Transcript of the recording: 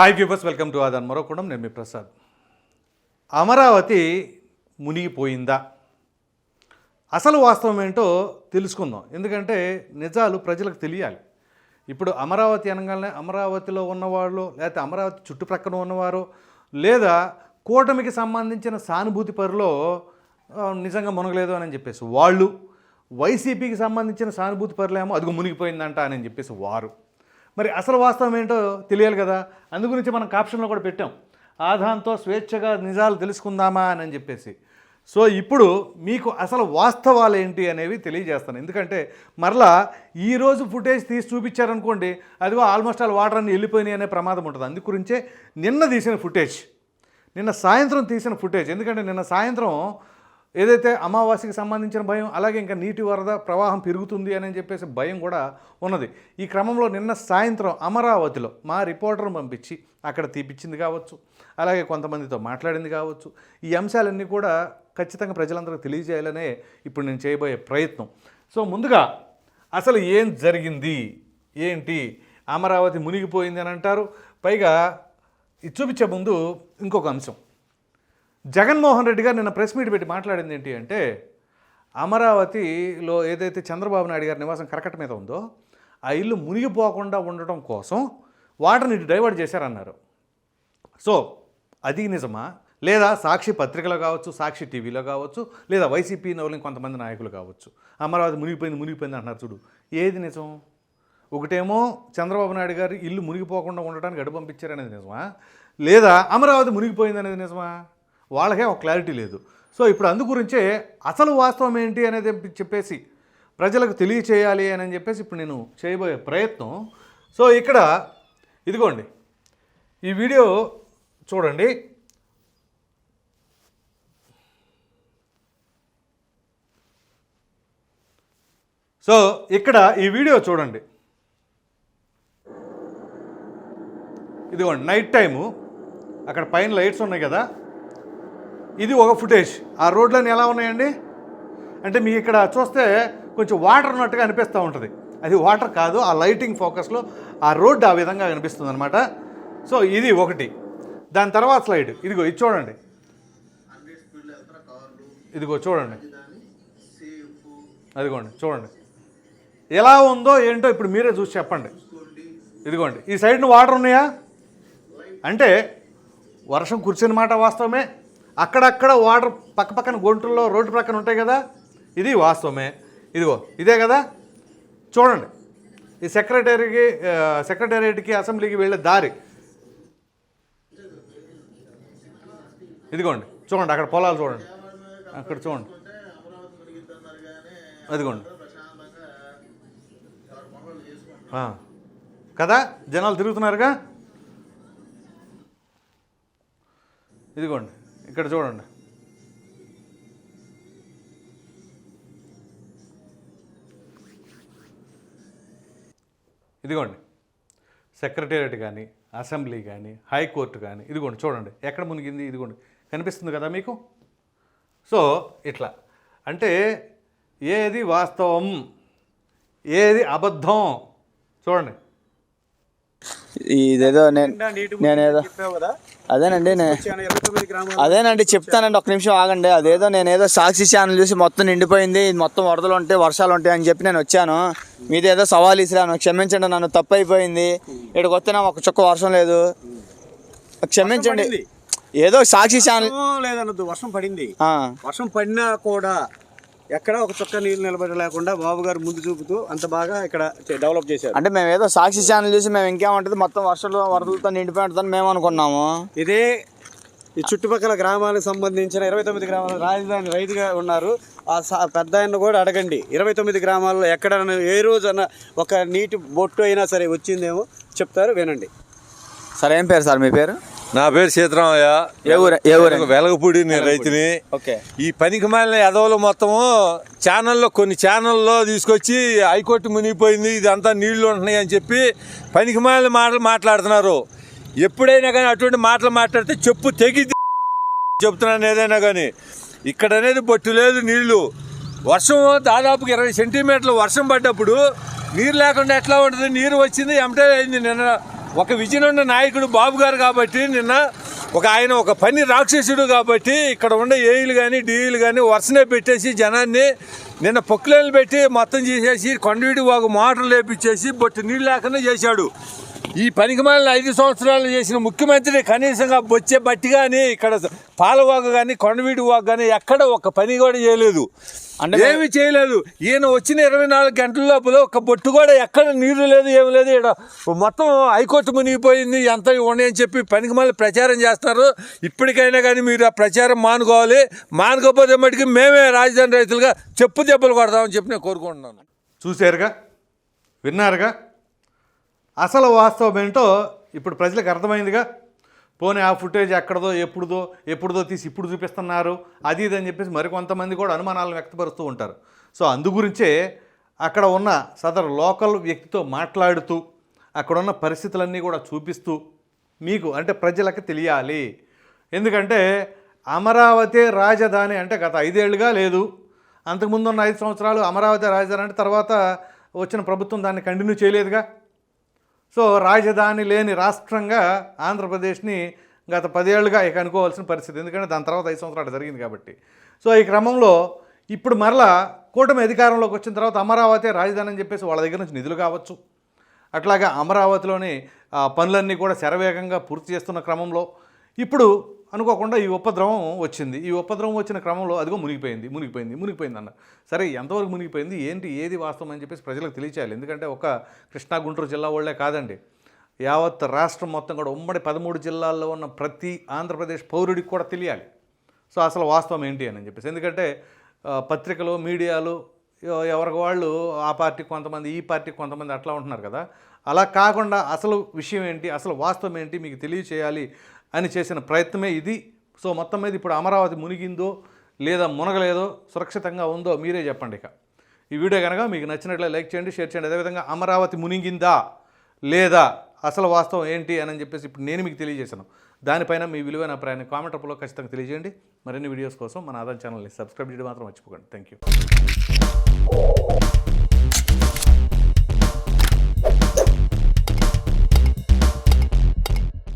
Hi viewers welcome to ఆదాన్ మరొకడం నేను మీ ప్రసాద్ అమరావతి మునిగిపోయిందా? అసలు వాస్తవం ఏంటో తెలుసుకుందాం. ఎందుకంటే నిజాలు ప్రజలకు తెలియాలి. ఇప్పుడు అమరావతి అనగానే అమరావతిలో ఉన్నవాళ్ళు లేకపోతే అమరావతి చుట్టుప్రక్కన ఉన్నవారు లేదా కూటమికి సంబంధించిన సానుభూతి పరులో నిజంగా మునగలేదు అని చెప్పేసి వాళ్ళు వైసీపీకి సంబంధించిన సానుభూతి పరులేమో అదిగో మునిగిపోయిందంట అని చెప్పేసి వారు. మరి అసలు వాస్తవం ఏంటో తెలియాలి కదా. అందు గురించి మనం కాప్షన్లో కూడా పెట్టాం. ఆధాంతో స్వేచ్ఛగా నిజాలు తెలుసుకుందామా అని చెప్పేసి. సో ఇప్పుడు మీకు అసలు వాస్తవాలు ఏంటి అనేవి తెలియజేస్తాను. ఎందుకంటే మరలా ఈరోజు ఫుటేజ్ తీసి చూపించారనుకోండి అదిగో ఆల్మోస్ట్ ఆల్ వాటర్ అన్ని వెళ్ళిపోయినాయి అనే ప్రమాదం ఉంటుంది. అందు గురించే నిన్న తీసిన ఫుటేజ్ నిన్న సాయంత్రం తీసిన ఫుటేజ్ ఎందుకంటే నిన్న సాయంత్రం ఏదైతే అమావాస్యకి సంబంధించిన భయం అలాగే ఇంకా నీటి వరద ప్రవాహం పెరుగుతుంది అని చెప్పేసి భయం కూడా ఉన్నది. ఈ క్రమంలో నిన్న సాయంత్రం అమరావతిలో మా రిపోర్టర్ను పంపించి అక్కడ తీపిచ్చింది కావచ్చు అలాగే కొంతమందితో మాట్లాడింది కావచ్చు. ఈ అంశాలన్నీ కూడా ఖచ్చితంగా ప్రజలందరికీ తెలియజేయాలనే ఇప్పుడు నేను చేయబోయే ప్రయత్నం. సో ముందుగా అసలు ఏం జరిగింది? ఏంటి? అమరావతి మునిగిపోయింది అని అంటారు. పైగా ఇది చూపించే ముందు ఇంకొక అంశం. జగన్మోహన్ రెడ్డి గారు నిన్న ప్రెస్ మీట్ పెట్టి మాట్లాడింది ఏంటి అంటే అమరావతిలో ఏదైతే చంద్రబాబు నాయుడు గారి నివాసం కరకట మీద ఉందో ఆ ఇల్లు మునిగిపోకుండా ఉండటం కోసం వాటర్ని ఇటు డైవర్ట్ చేశారన్నారు. సో అది నిజమా? లేదా సాక్షి పత్రికలో కావచ్చు సాక్షి టీవీలో కావచ్చు లేదా వైసీపీ నవలిన కొంతమంది నాయకులు కావచ్చు. అమరావతి మునిగిపోయింది మునిగిపోయింది అంటున్నారు చూడు. ఏది నిజం? ఒకటేమో చంద్రబాబు నాయుడు గారు ఇల్లు మునిగిపోకుండా ఉండటానికి గడు పంపించారనేది నిజమా? లేదా అమరావతి మునిగిపోయింది అనేది నిజమా? వాళ్ళకే ఒక క్లారిటీ లేదు. సో ఇప్పుడు అందు గురించే అసలు వాస్తవం ఏంటి అనేది చెప్పేసి ప్రజలకు తెలియచేయాలి అని చెప్పేసి ఇప్పుడు నేను చేయబోయే ప్రయత్నం. సో ఇక్కడ ఇదిగోండి. ఈ వీడియో చూడండి. సో ఇక్కడ ఈ వీడియో చూడండి. ఇదిగోండి నైట్ టైము. అక్కడ పైన లైట్స్ ఉన్నాయి కదా. ఇది ఒక ఫుటేజ్. ఆ రోడ్లన్నీ ఎలా ఉన్నాయండి? అంటే మీకు ఇక్కడ చూస్తే కొంచెం వాటర్ ఉన్నట్టుగా అనిపిస్తూ ఉంటుంది. అది వాటర్ కాదు ఆ లైటింగ్ ఫోకస్లో ఆ రోడ్డు ఆ విధంగా కనిపిస్తుంది అనమాట సో ఇది ఒకటి. దాని తర్వాత స్లైడ్. ఇదిగో ఇది చూడండి. ఇదిగో చూడండి. అదిగోండి చూడండి. ఎలా ఉందో ఏంటో ఇప్పుడు మీరే చూసి చెప్పండి. ఇదిగోండి. ఈ సైడ్ను వాటర్ ఉన్నాయా? అంటే వర్షం కురిసిన మాట వాస్తవమే. అక్కడక్కడ వాటర్ పక్క పక్కన గుంటల్లో రోడ్డు ప్రక్కన ఉంటాయి కదా? ఇది వాస్తవమే. ఇదిగో ఇదే కదా? చూడండి. ఈ సెక్రటరీకి సెక్రటేరియట్కి అసెంబ్లీకి వెళ్ళే దారి. ఇదిగోండి. చూడండి అక్కడ పొలాలు చూడండి. అక్కడ చూడండి. అదిగోండి కదా? జనాలు తిరుగుతున్నారుగా? ఇదిగోండి. ఇక్కడ చూడండి. ఇదిగోండి. సెక్రటేరియట్ కానీ అసెంబ్లీ కానీ హైకోర్టు కానీ ఇదిగోండి చూడండి. ఎక్కడ మునిగింది? ఇదిగోండి. కనిపిస్తుంది కదా మీకు? సో ఇట్లా. అంటే ఏది వాస్తవం? ఏది అబద్ధం? చూడండి. ఇదేదో నేను నేనేదో అదేనండి అదేనండి చెప్తానండి ఒక్క నిమిషం ఆగండి. అదేదో నేనేదో సాక్షి ఛానల్ చూసి మొత్తం నిండిపోయింది మొత్తం వరదలు ఉంటాయి వర్షాలు ఉంటాయి అని చెప్పి నేను వచ్చాను. మీదేదో సవాల్ ఇసిరాను క్షమించండి నన్ను తప్పు అయిపోయింది ఇక్కడికి వస్తే ఒక చుక్క వర్షం లేదు. క్షమించండి. ఏదో సాక్షి ఛానల్ వర్షం లేదన్నది వర్షం పడింది. వర్షం పడినా కూడా ఎక్కడ ఒక చుక్క నీళ్ళు నిలబడి లేకుండా బాబు గారు ముందు చూపుతూ అంత బాగా ఇక్కడ డెవలప్ చేశారు. అంటే మేము ఏదో సాక్షి ఛానల్ చూసి మేము ఇంకేమంటుంది మొత్తం వర్షాలు వరదలతో నిండిపోయి ఉంటుందని మేము అనుకున్నాము. ఇదే ఈ చుట్టుపక్కల గ్రామాలకు సంబంధించిన ఇరవై తొమ్మిది గ్రామాల రాజధాని రైతుగా ఉన్నారు. ఆ పెద్ద ఆయన కూడా అడగండి. ఇరవై తొమ్మిది గ్రామాల్లో ఎక్కడ ఏ రోజున ఒక నీటి బొట్టు అయినా సరే వచ్చిందేమో చెప్తారు వినండి. సరే ఏం పేరు సార్ మీ పేరు? నా పేరు సీతారామయ్య. ఏ ఊరు? ఏ ఊరు వెలగపూడి నేను రైతుని. ఓకే. ఈ పనికి మాలిన ఎదవలు మొత్తము ఛానల్లో కొన్ని ఛానల్లో తీసుకొచ్చి హైకోర్టు మునిగిపోయింది ఇదంతా నీళ్ళు ఉంటున్నాయి అని చెప్పి పనికి మాలిన మాటలు మాట్లాడుతున్నారు. ఎప్పుడైనా కానీ అటువంటి మాటలు మాట్లాడితే చెప్పు తెగి చెప్తున్నాను ఏదైనా కానీ. ఇక్కడ అనేది బొట్టు లేదు నీళ్ళు. వర్షం దాదాపుగా ఇరవై సెంటీమీటర్లు వర్షం పడ్డప్పుడు నీరు లేకుండా ఎట్లా ఉంటుంది? నీరు వచ్చింది ఎమటే అయింది నిన్న ఒక విజయం ఉన్న నాయకుడు బాబు గారు కాబట్టి నిన్న ఒక ఆయన ఒక పని రాక్షసుడు కాబట్టి ఇక్కడ ఉండే ఏఈలు కానీ డీఈలు కానీ వరుసనే పెట్టేసి జనాన్ని నిన్న పొక్కులేలు పెట్టి మొత్తం చేసేసి కొండవీడి వాగు మోటార్లు లేపించేసి బొట్టు నీళ్ళు లేకుండా చేశాడు. ఈ పనికి మాలిన ఐదు సంవత్సరాలు చేసిన ముఖ్యమంత్రి కనీసంగా బొచ్చే బట్టి కానీ ఇక్కడ పాలవాగు కానీ కొండవీడి వాగు కానీ ఎక్కడ ఒక పని కూడా చేయలేదు. అంటే ఏమి చేయలేదు. ఈయన వచ్చిన ఇరవై నాలుగు గంటల లోపల ఒక బొట్టు కూడా ఎక్కడ నీరు లేదు ఏమి లేదు. ఇక్కడ మొత్తం హైకోర్టు మునిగిపోయింది. ఎంత అని చెప్పి పనికి మళ్ళీ ప్రచారం చేస్తారు. ఇప్పటికైనా కానీ మీరు ఆ ప్రచారం మానుకోవాలి. మానుకోకపోతే మటుకు మేమే రాజధాని రైతులుగా చెప్పు దెబ్బలు కొడదామని చెప్పి నేను కోరుకుంటున్నాను. చూశారుగా? విన్నారుగా? అసలు వాస్తవం ఏంటో ఇప్పుడు ప్రజలకు అర్థమైందిగా పోనీ ఆ ఫుటేజ్ ఎక్కడదో ఎప్పుడుదో ఎప్పుడుదో తీసి ఇప్పుడు చూపిస్తున్నారు అది ఇది అని చెప్పేసి మరికొంతమంది కూడా అనుమానాలను వ్యక్తపరుస్తూ ఉంటారు. సో అందు గురించే అక్కడ ఉన్న సదరు లోకల్ వ్యక్తితో మాట్లాడుతూ అక్కడున్న పరిస్థితులన్నీ కూడా చూపిస్తూ మీకు అంటే ప్రజలకు తెలియాలి. ఎందుకంటే అమరావతి రాజధాని అంటే గత ఐదేళ్ళుగా లేదు. అంతకుముందు ఉన్న ఐదు సంవత్సరాలు అమరావతి రాజధాని అంటే తర్వాత వచ్చిన ప్రభుత్వం దాన్ని కంటిన్యూ చేయలేదుగా. సో రాజధాని లేని రాష్ట్రంగా ఆంధ్రప్రదేశ్ని గత పదేళ్ళుగా ఇక అనుకోవాల్సిన పరిస్థితి. ఎందుకంటే దాని తర్వాత ఐదు సంవత్సరాలు జరిగింది కాబట్టి. సో ఈ క్రమంలో ఇప్పుడు మరలా కూటమి అధికారంలోకి వచ్చిన తర్వాత అమరావతి రాజధాని అని చెప్పేసి వాళ్ళ దగ్గర నుంచి నిధులు కావచ్చు. అట్లాగే అమరావతిలోని పనులన్నీ కూడా శరవేగంగా పూర్తి చేస్తున్న క్రమంలో. ఇప్పుడు అనుకోకుండా ఈ ఉపద్రవం వచ్చింది. ఈ ఉపద్రవం వచ్చిన క్రమంలో అదిగో మునిగిపోయింది మునిగిపోయింది మునిగిపోయింది అన్న. సరే ఎంతవరకు మునిగిపోయింది? ఏంటి? ఏది వాస్తవం అని చెప్పేసి ప్రజలకు తెలియచేయాలి. ఎందుకంటే ఒక కృష్ణా గుంటూరు జిల్లా వాళ్ళే కాదండి. యావత్ రాష్ట్రం మొత్తం కూడా ఉమ్మడి పదమూడు జిల్లాల్లో ఉన్న ప్రతి ఆంధ్రప్రదేశ్ పౌరుడికి కూడా తెలియాలి. సో అసలు వాస్తవం ఏంటి అని చెప్పేసి. ఎందుకంటే పత్రికలు మీడియాలు ఎవరికి వాళ్ళు ఆ పార్టీ కొంతమంది ఈ పార్టీ కొంతమంది అట్లా ఉంటున్నారు కదా. అలా కాకుండా అసలు విషయం ఏంటి? అసలు వాస్తవం ఏంటి? మీకు తెలియచేయాలి. అని చేసిన ప్రయత్నమే ఇది. సో మొత్తం మీద ఇప్పుడు అమరావతి మునిగిందో లేదా మునగలేదో సురక్షితంగా ఉందో మీరే చెప్పండి ఇక. ఈ వీడియో కనుక మీకు నచ్చినట్లే లైక్ చేయండి షేర్ చేయండి. అదేవిధంగా అమరావతి మునిగిందా లేదా అసలు వాస్తవం ఏంటి అని చెప్పేసి ఇప్పుడు నేను మీకు తెలియజేశాను. దానిపైన మీ విలువైన అభిప్రాయాన్ని కామెంట్ రూపంలో ఖచ్చితంగా తెలియజేయండి. మరిన్ని వీడియోస్ కోసం మన ఆదాయం ఛానల్ని సబ్స్క్రైబ్ చేయడం మాత్రం మర్చిపోకండి. Thank you